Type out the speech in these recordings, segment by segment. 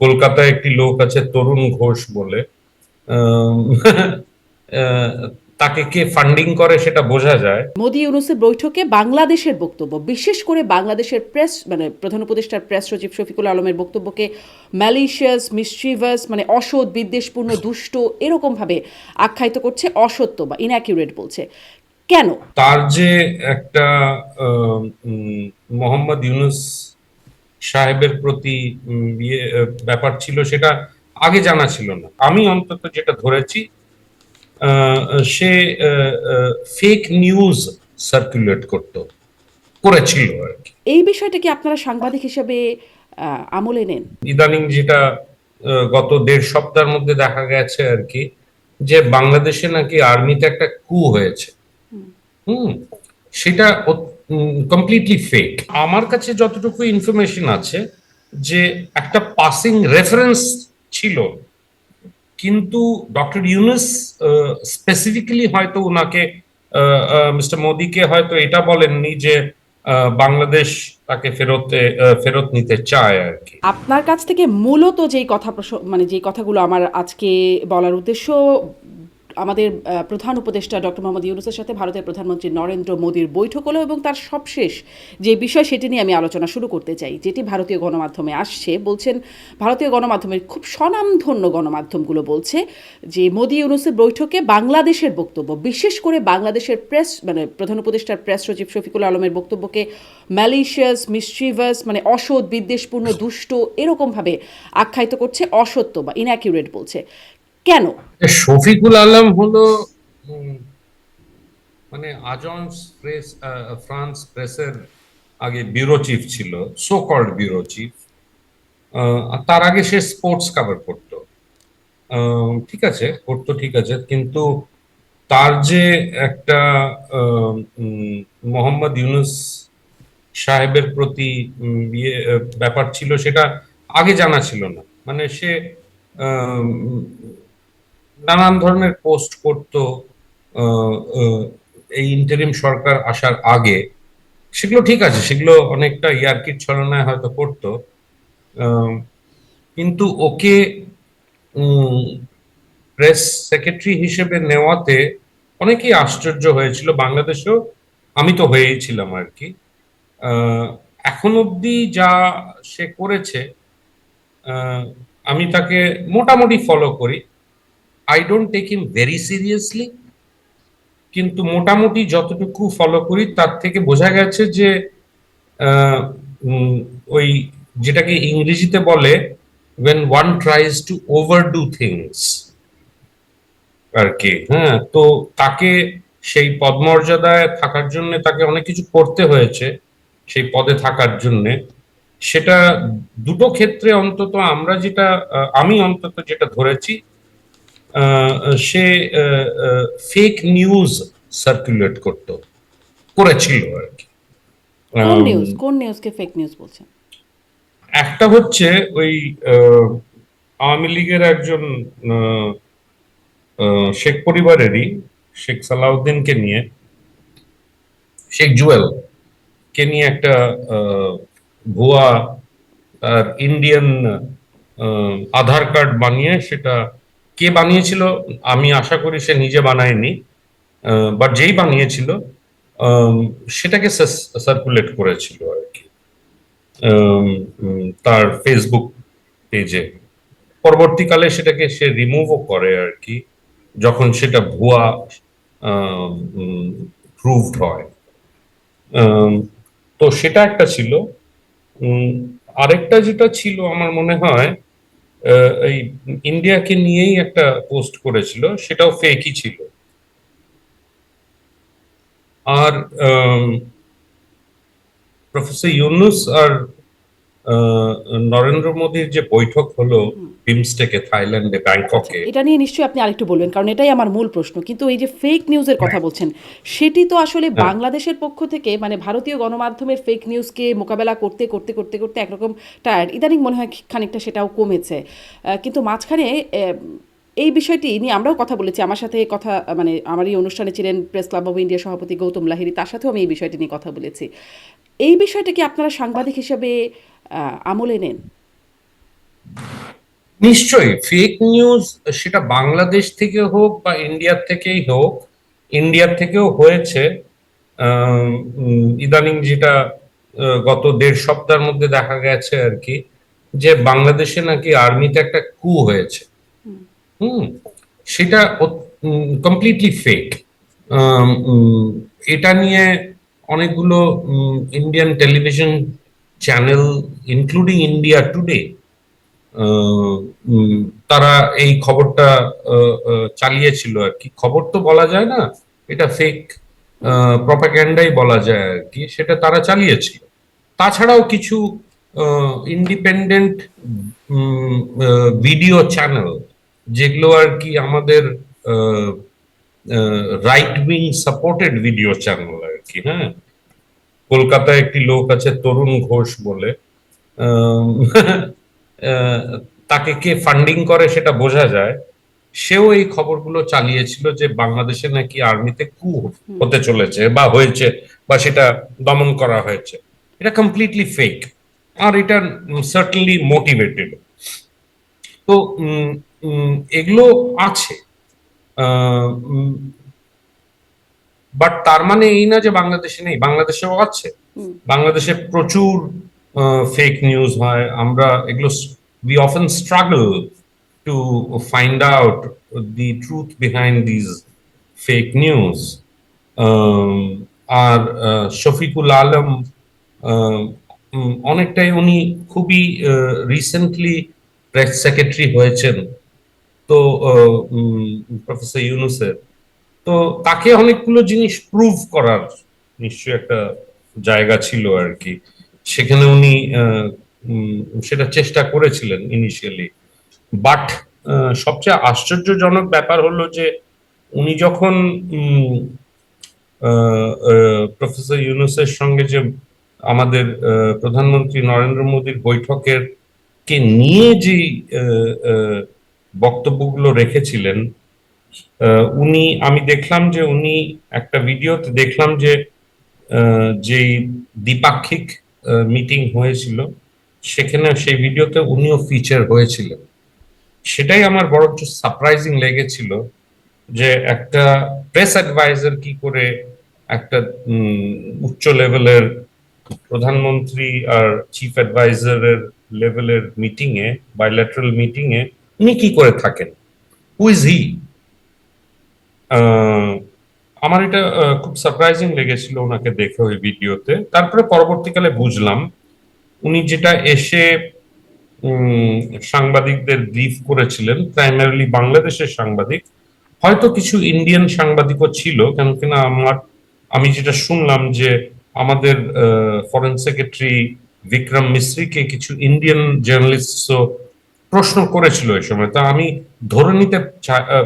কলকাতায় একটি লোক আছে তরুণ ঘোষ বলে। তাকে কে ফান্ডিং করে সেটা বোঝা যায়। মোদি ইউনুসের বৈঠকে বাংলাদেশের বক্তব্য বিশেষ করে বাংলাদেশের প্রেস মানে প্রধান উপদেষ্টার প্রেস সচিব শফিকুল আলমের বক্তব্যকে ম্যালিশিয়াস মিসচিভাস মানে অসৎ বিদ্বেষপূর্ণ দুষ্ট এরকমভাবে আখ্যায়িত করছে অসত্য বা ইনঅ্যাকিউরেট বলছে। কেন? তার যে একটা মোহাম্মদ ইউনুস সাহেবের প্রতি ইয়ে ব্যাপার ছিল সেটা আগে জানা ছিল না। আমি অন্তত যেটা ধরেছি সে ফেক নিউজ সার্কুলেট করত করেছিল আর কি। এই বিষয়টা কি আপনারা সাংবাদিক হিসেবে আমলে নেন? ইদানিং যেটা গত দেড় সপ্তাহের মধ্যে দেখা গেছে আর কি যে বাংলাদেশে নাকি আর্মিতে একটা কু হয়েছে। হুম। সেটা কমপ্লিটলি ফেক আমার কাছে যতটুকু ইনফরমেশন আছে, যে একটা পাসিং রেফারেন্স ছিল, কিন্তু ডক্টর ইউনুস স্পেসিফিক্যালি হয়তো ওনাকে মিস্টার মোদিকে হয়তো এটা বলেননি যে বাংলাদেশ তাকে ফেরত ফেরত নিতে চায় আর কি। আপনার কাছ থেকে মূলত যেই কথা মানে যেই কথাগুলো আমার আজকে বলার উদ্দেশ্য আমাদের প্রধান উপদেষ্টা ডক্টর মোহাম্মদ ইউনুসের সাথে ভারতের প্রধানমন্ত্রী নরেন্দ্র মোদীর বৈঠক হলো এবং তার সবশেষ যে বিষয় সেটি নিয়ে আমি আলোচনা শুরু করতে চাই, যেটি ভারতীয় গণমাধ্যমে আসছে। বলছেন, ভারতীয় গণমাধ্যমের খুব স্বনামধন্য গণমাধ্যমগুলো বলছে যে মোদী ইউনুসের বৈঠকে বাংলাদেশের বক্তব্য, বিশেষ করে বাংলাদেশের প্রেস মানে প্রধান উপদেষ্টার প্রেস সচিব শফিকুল আলমের বক্তব্যকে ম্যালিশিয়াস মিসচিভাস মানে অসৎ, বিদ্বেষপূর্ণ, দুষ্ট, এরকমভাবে আখ্যায়িত করছে, অসত্য বা ইনঅ্যাকিউরেট বলছে। কেন? শফিকুল আলম হলো মানে আজন্স প্রেস ফ্রান্স প্রেসের আগে ব্যুরো চিফ ছিল সো কল্ড ব্যুরো চিফ। তার আগে সে স্পোর্টস কভার করতো। ঠিক আছে, করতো ঠিক আছে, কিন্তু তার যে একটা মোহাম্মদ ইউনুস সাহেবের প্রতি ইয়ে ব্যাপার ছিল, সেটা আগে জানা ছিল না। মানে সে নানান ধরনের পোস্ট করতো এই ইন্টারিম সরকার আসার আগে। সেগুলো ঠিক আছে, সেগুলো অনেকটা ইয়ার্কির ছলনায় হয়তো করতো কিন্তু ওকে প্রেস সেক্রেটারি হিসেবে নেওয়াতে অনেকেই আশ্চর্য হয়েছিল। বাংলাদেশেও আমি তো হয়েই ছিলাম আর কি। এখন অবধি যা সে করেছে আমি তাকে মোটামুটি ফলো করি। I don't take him very seriously কিন্তু মোটামুটি যতটুকু ফলো করি, তার থেকে বোঝা গেছে যে ওই যেটাকে ইংরেজিতে বলে, when one tries to overdo things, আর কি হ্যাঁ তো তাকে সেই পদমর্যাদায় থাকার জন্য তাকে অনেক কিছু করতে হয়েছে, সেই পদে থাকার জন্য। সেটা দুটো ক্ষেত্রে অন্তত আমরা যেটা আমি অন্তত যেটা ধরেছি সে ফেক নিউজ সার্কুলেট করতো করেছিল আর কি। কোন নিউজ কোন নিউজকে ফেক নিউজ বলছেন? একটা হচ্ছে ওই আওয়ামী লীগের একজন শেখ পরিবারেরই শেখ সালাউদ্দিনকে নিয়ে শেখ জুয়েল কে নিয়ে একটা আহ, ভুয়া আর ইন্ডিয়ান আধার কার্ড বানিয়ে সেটা কে বানিয়েছিল আমি আশা করি সে নিজে বানায়নি বাট যেই বানিয়েছিল সেটাকে সার্কুলেট করেছিল আর কি। তার ফেসবুক পেজে পরবর্তীকালে সেটাকে সে রিমুভও করে আর কি, যখন সেটা ভুয়া প্রুভড হয়। তো সেটা একটা ছিল। আরেকটা যেটা ছিল আমার মনে হয় এই ইন্ডিয়াকে নিয়েই একটা পোস্ট করেছিল সেটাও ফেকই ছিল। আর প্রফেসর ইউনুস আর নরেন্দ্র মোদীর যে বৈঠক হলো বিমস্টেকে থাইল্যান্ডে ব্যাংককে এটা নিয়ে নিশ্চয়ই আপনি আরেকটু বলবেন কারণ এটাই আমার মূল প্রশ্ন। কিন্তু এই যে ফেক নিউজের কথা বলছেন সেটি তো আসলে বাংলাদেশের পক্ষ থেকে মানে ভারতীয় গণমাধ্যমের ফেক নিউজকে মোকাবেলা করতে করতে করতে করতে একরকম টায়ার্ড ইদানিং মনে হয় খানিকটা সেটাও কমেছে। কিন্তু মাঝখানে এই বিষয়টি নিয়ে আমরাও কথা বলেছি। আমার সাথে কথা মানে আমার এই অনুষ্ঠানে ছিলেন প্রেস ক্লাব অব ইন্ডিয়া সভাপতি গৌতম লাহিরি তার সাথেও আমি এই বিষয়টি নিয়ে কথা বলেছি। এই বিষয়টা কি আপনারা সাংবাদিক হিসেবে আমলে নেন? নিশ্চয়ই। ফেক নিউজ সেটা বাংলাদেশ থেকে হোক বা ইন্ডিয়ার থেকেই হোক ইন্ডিয়ার থেকেও হয়েছে। ইদানিং যেটা গত দেড় সপ্তাহের মধ্যে দেখা গেছে আর কি, যে বাংলাদেশে নাকি আর্মিতে একটা কু হয়েছে। হুম, সেটা কমপ্লিটলি ফেক এটা নিয়ে অনেকগুলো Indian television channel including India Today তারা এই খবরটা চালিয়েছিল আর কি। খবর তো বলা যায় না, এটা ফেক প্রপাগ্যান্ডাই বলা যায় আর কি, সেটা তারা চালিয়েছিল। তাছাড়াও কিছু ইন্ডিপেন্ডেন্ট ভিডিও চ্যানেল যেগুলো আর কি আমাদের right wing supported video channel আর কি হ্যাঁ? কলকাতায় একটি লোক আছে তরুণ ঘোষ বলে তাকে কে ফান্ডিং করে সেটা বোঝা যায়। সেও এই খবরগুলো চালিয়েছিল যে বাংলাদেশে নাকি আর্মিতে কু হতে চলেছে বা হয়েছে বা সেটা দমন করা হয়েছে। এটা কমপ্লিটলি ফেক আর এটা সার্টেনলি মোটিভেটেড তো এগুলো আছে। বাট তার মানে এই না যে বাংলাদেশে নেই বাংলাদেশেও আছে। বাংলাদেশে প্রচুর ফেক নিউজ হয়। আমরা এগুলো we often struggle to find out the truth behind these fake news আর শফিকুল আলম অনেকটাই উনি খুবই রিসেন্টলি প্রেস সেক্রেটারি হয়েছেন। তো প্রফেসর ইউনুসের। তো তাকে অনেকগুলো জিনিস প্রুভ করার নিশ্চয়ই একটা জায়গা ছিল আর কি। সেখানে উনি সেটা চেষ্টা করেছিলেন ইনিশিয়ালি বাট সবচেয়ে আশ্চর্যজনক ব্যাপার হলো যে উনি যখন প্রফেসর ইউনুসের সঙ্গে যে আমাদের প্রধানমন্ত্রী নরেন্দ্র মোদীর বৈঠকের কে নিয়ে যে বক্তব্যগুলো রেখেছিলেন উনি, আমি দেখলাম যে উনি একটা ভিডিওতে দেখলাম যে যেই দ্বিপাক্ষিক মিটিং হয়েছিল, সেখানে সেই ভিডিওতে উনিও ফিচার হয়েছিলেন। সেটাই আমার বড় বরঞ্চ সারপ্রাইজিং লেগেছিল যে একটা প্রেস অ্যাডভাইজার কি করে একটা উচ্চ লেভেলের প্রধানমন্ত্রী আর চিফ অ্যাডভাইজারের লেভেলের মিটিংয়ে বাইল্যাটারাল মিটিং এ উনি কি করে থাকেন? হু ইজ হি আমার এটা খুব সারপ্রাইজিং লেগেছিল ওনাকে দেখে ওই ভিডিওতে। তারপরে পরবর্তীকালে বুঝলাম, উনি যেটা এসে সাংবাদিকদের ব্রিফ করেছিলেন প্রাইমারিলি বাংলাদেশের সাংবাদিক। হয়তো কিছু ইন্ডিয়ান সাংবাদিকও ছিল, কেন কিনা আমার, আমি যেটা শুনলাম যে আমাদের ফরেন সেক্রেটারি বিক্রম মিশ্রিকে কিছু ইন্ডিয়ান জার্নালিস্টও প্রশ্ন করেছিল এই সময়। তা আমি ধরে নিতে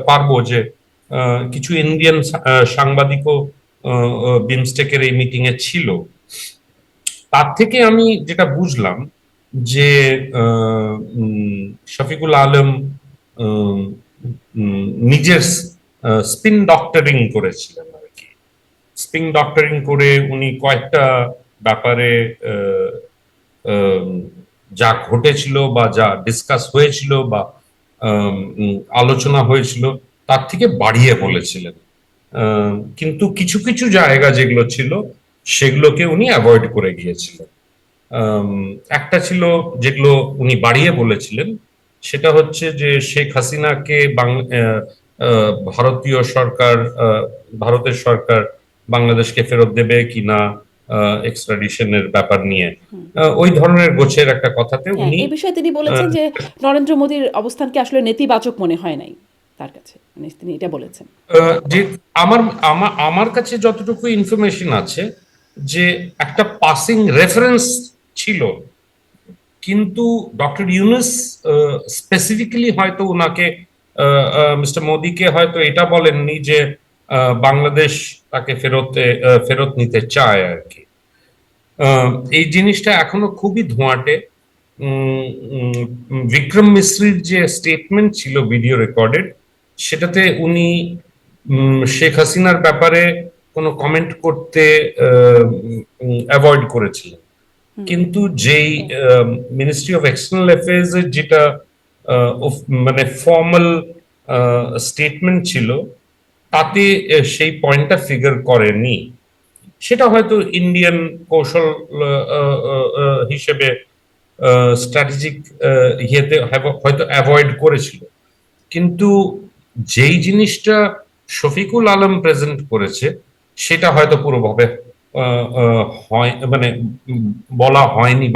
পারব যে কিছু ইন্ডিয়ান সাংবাদিকও বিমস্টেকের এই মিটিং এ ছিল। তার থেকে আমি যেটা বুঝলাম যে শফিকুল আলম নিজের স্পিন ডক্টরিং করেছিলেন আর কি। স্পিন ডক্টরিং করে উনি কয়েকটা ব্যাপারে যা ঘটেছিল বা যা ডিসকাস হয়েছিল বা আলোচনা হয়েছিল, তার থেকে বাড়িয়ে বলেছিলেন। কিন্তু কিছু কিছু জায়গা যেগুলো ছিল, সেগুলোকে উনি অ্যাভয়েড করে গিয়েছিলেন। একটা ছিল যেগুলো উনি বাড়িয়ে বলেছিলেন, সেটা হচ্ছে যে শেখ হাসিনাকে ভারতীয় সরকার ভারতের সরকার বাংলাদেশকে ফেরত দেবে কিনা এক্সট্রাডিশনের ব্যাপার নিয়ে। ওই ধরনের গোছের একটা কথাতে হ্যাঁ উনি এই বিষয়ে তিনি বলেছেন যে নরেন্দ্র মোদীর অবস্থানকে আসলে নেতিবাচক মনে হয় নাই তার কাছে। মানে তিনি এটা বলেছেন। যে আমার আমার কাছে যতটুকু ইনফরমেশন আছে যে একটা পাসিং রেফারেন্স ছিল কিন্তু ডক্টর ইউনুস স্পেসিফিক্যালি হয়তো ওনাকে মিস্টার মোদিকে হয়তো এটা বলেননি যে বাংলাদেশ তাকে ফেরতে ফেরত নিতে চায় আর কি। এই জিনিসটা এখনও খুবই ধোঁয়াটে। বিক্রম মিশ্রির যে স্টেটমেন্ট ছিল ভিডিও রেকর্ডেড সেটাতে উনি শেখ হাসিনার ব্যাপারে কোনো কমেন্ট করতে অ্যাভয়েড করেছিলেন। কিন্তু যেই মিনিস্ট্রি অফ এক্সটার্নাল অ্যাফেয়ার্স এর যেটা মানে ফর্মাল স্টেটমেন্ট ছিল তাতে সেই পয়েন্টটা ফিগার করেনি। সেটা হয়তো ইন্ডিয়ান কৌশল হিসেবে স্ট্র্যাটেজিক ইয়েতে হয়তো- অ্যাভয়েড করেছিল। কিন্তু যেই জিনিসটা শফিকুল আলম প্রেজেন্ট করেছে, সেটা হয়তো পুরোভাবে হয় মানে বলা হয়নি